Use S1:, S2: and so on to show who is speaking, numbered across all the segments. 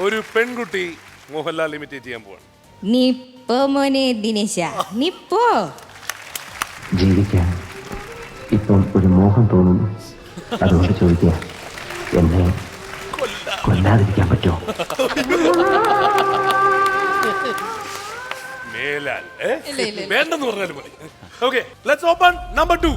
S1: ഒരു പെൺകുട്ടി മോഹൻലാൽ ഇമിറ്റേറ്റ് ചെയ്യാൻ പോവാണ്.
S2: നിപ്പോ മോനെ ദിനേശ നിപ്പോ.
S3: ജീവിക്കാൻ ഇപ്പോൾ ഒരു മോഹം തോന്നുന്നു അതുകൊണ്ട് ചോദിക്കുക എന്നെ കൊല്ലാതിരിക്കാൻ പറ്റുമോ?
S1: മേലാൽ ഏ? വേണ്ടെന്ന് പറഞ്ഞാലും മതി. Okay let's open number two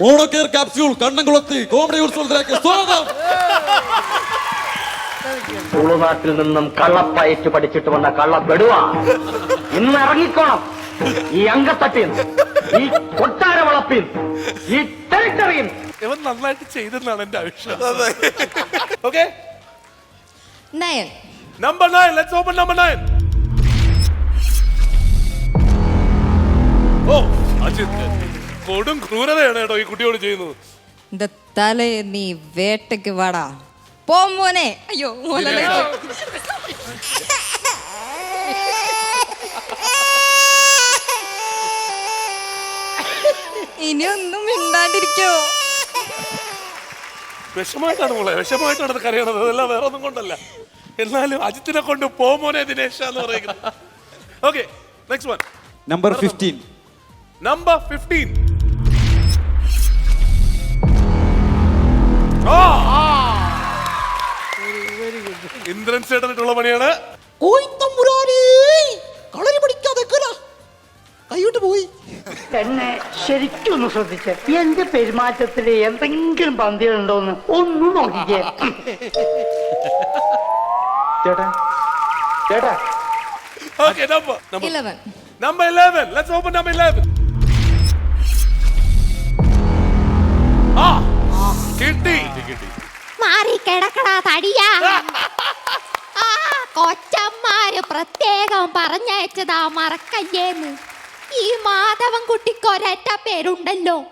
S4: Monocare capsule കണ്ണംകുളത്തി comedy ഉത്സവത്തിലേക്ക് സ്വാഗതം.
S3: തുളുനാട്ടിൽ നിന്നും കള്ളപ്പയറ്റ് പഠിച്ചിട്ട് വന്ന കള്ളപ്പെടുവ ഇന്ന് ഇറങ്ങിക്കോണം. ഈ അങ്കത്തട്ടിൽ ഈ കൊട്ടാര വളപ്പിൽ ഈ ടെറിട്ടറിയിൽ
S1: ഇവൻ നന്നായിട്ട് ചെയ്തെന്നാണ് എന്റെ അഭിപ്രായം okay?
S2: Nine.
S1: Number nine let's open number nine ഓ അജിത്. കൊടും ക്രൂരതയാണ് കേട്ടോ ഈ കുട്ടിയോട് ചെയ്യുന്നത്
S2: இந்த തലേ നീ വേട്ടയ്ക്ക് വാടാ പോ മോനെ അയ്യോ മോനല്ലേ ഇനി ഒന്നും മിണ്ടാണ്ടിരിക്കോ
S1: വിഷമായിട്ടാണ് മോളെ വിഷമായിട്ടാണ് അത് കരയണത് അതല്ല വേറെ ഒന്നും കൊണ്ടല്ല എന്നാലും അജിത്തിനെ കൊണ്ട് പോമോനെ ദിനേശ എന്ന് പറയുന്നത് okay next one
S4: number fifteen
S1: number fifteen Indran ചേട്ടനിട്ടുള്ള പണിയാണ്.
S4: കളരി പഠിക്കാതെ കൈവിട്ട് പോയി.
S5: എന്നെ ശരിക്കും ഒന്ന് ശ്രദ്ധിച്ച്. എന്റെ പെരുമാറ്റത്തിൽ എന്തെങ്കിലും പന്തികളുണ്ടോന്ന് ഒന്ന് നോക്കിക്കേ.
S3: ചേട്ടാ ചേട്ടാ.
S1: Okay number number
S2: eleven
S1: number eleven let's open number eleven ആ കിട്ടി കിട്ടി.
S6: മാറി കിടക്കടാ തടിയാ. പ്രത്യേകം പറഞ്ഞയച്ചതാ മറക്കല്ലേന്ന്. ഈ മാധവൻ കുട്ടിക്ക് ഒരൊറ്റ പേരുണ്ടല്ലോ.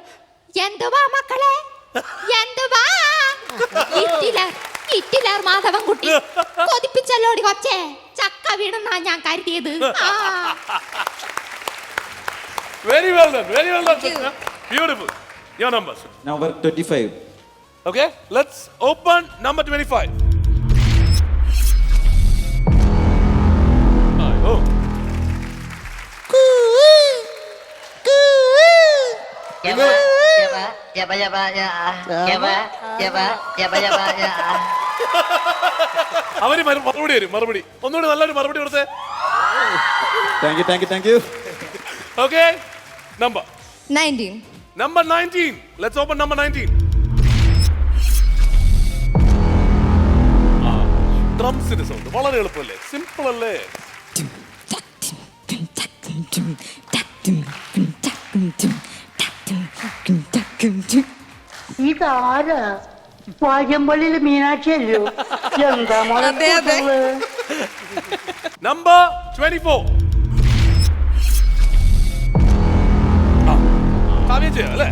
S6: എന്തുവാ മക്കളെ? എന്തുവാ? മാധവൻ കുട്ടി. കൊതിപ്പിച്ചല്ലോടി കൊച്ചേ? ചക്ക വീണെന്നാ ഞാൻ കരുതിയത്. ആ.
S1: Very well done very well done beautiful your numbers
S4: number twenty five
S1: Okay, let's open number 25. അവർ മറുപടി വരും മറുപടി. ഒന്നുകൂടി നല്ലൊരു മറുപടി കൊടുത്തേ.
S4: Thank you thank you thank you
S1: okay number
S2: nineteen
S1: number nineteen let's open number nineteen ഡ്രംസിന്റെ sound വളരെ എളുപ്പമല്ലേ? സിമ്പിൾ അല്ലേ?
S5: ഇതാരാ വാര്യമ്പള്ളിയിലെ മീനാക്ഷി അല്ലയോ എന്താ മോളെ
S2: അതെ, അതെ.
S5: കൂട്ടുന്നത്?
S1: നമ്പർ ട്വന്റി ഫോർ അല്ലേ?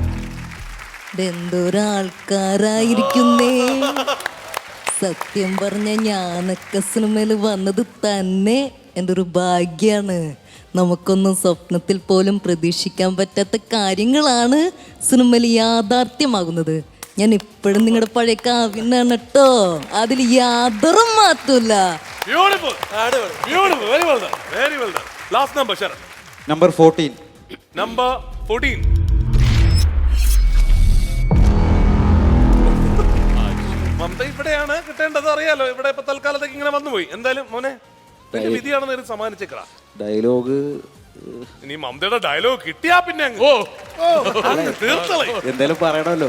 S2: സത്യം പറഞ്ഞ ഞാനൊക്കെ സിനിമയിൽ വന്നത് തന്നെ എന്റെ ഒരു ഭാഗ്യാണ്. നമുക്കൊന്നും സ്വപ്നത്തിൽ പോലും പ്രതീക്ഷിക്കാൻ പറ്റാത്ത കാര്യങ്ങളാണ് സിനിമയിൽ യാഥാർത്ഥ്യമാകുന്നത്. ഞാൻ ഇപ്പോഴും നിങ്ങളുടെ പഴയ കാവ്യനാണ് കേട്ടോ. അതിൽ യാതൊരു മാറ്റമില്ല
S1: beautiful beautiful very well done very well done last
S4: number fourteen
S1: number fourteen Mamata ഇവിടെയാണ് കിട്ടേണ്ടത് അറിയാലോ. ഇവിടെ ഇപ്പൊ തൽക്കാലത്തേക്ക് ഇങ്ങനെ വന്നുപോയി എന്തായാലും മോനെ വിധിയാണെന്ന് ഒരു സമ്മാനിച്ചേക്കടാ.
S4: ഡയലോഗ്
S1: ഇനി മമതയുടെ ഡയലോഗ് കിട്ടിയാ പിന്നെ അങ്ങ്. ഓ. തീർത്തളെ
S4: എന്തായാലും പറയണമല്ലോ.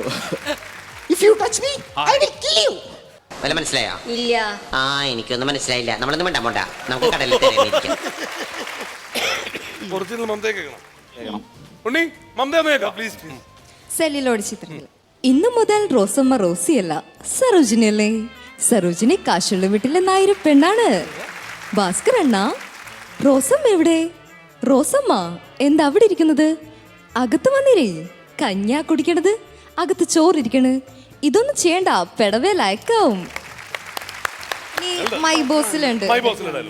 S7: വല്ല മനസ്സിലായോ?
S2: ഇല്ല.
S7: ആ എനിക്കൊന്നും മനസ്സിലായില്ല. നമ്മളൊന്നും വേണ്ട പോണ്ട നമുക്ക് കടലിൽ തിരഞ്ഞിരിക്കാം
S1: ഒറിജിനൽ മമതയെ കേൾക്കണം. ഉണ്ണി മമത കേൾക്കാം പ്ലീസ് പ്ലീസ്
S2: സെല്ലിലോട് ചിത്രങ്ങൾ. ഇന്നു മുതൽ റോസമ്മ റോസിയല്ല സരോജിനി അല്ലേ സരോജിനി കാശുള്ള വീട്ടിലെ നായര് പെണ്ണാണ്. ഭാസ്കർ അണ്ണ റോസമ്മ എവിടെ? റോസമ്മ എന്താ അവിടെ ഇരിക്കുന്നത്? അകത്ത് വന്നിരേ കഞ്ഞാ കുടിക്കണത്? അകത്ത് ചോറിരിക്കണ്? ഇതൊന്നും ചെയ്യണ്ട പെടവേ ലയക്കാവും മൈ ബോസിലുണ്ട്
S1: മൈ ബോസിലെ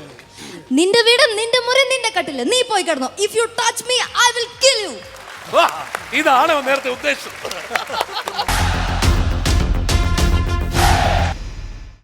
S2: നിന്റെ വീട് നിന്റെ മുറി നിന്റെ കട്ടിൽ. നീ പോയി കിടന്നോ. If you touch me I will kill you
S1: ഇതാണ് നേരത്തെ ഉദ്ദേശിച്ചത്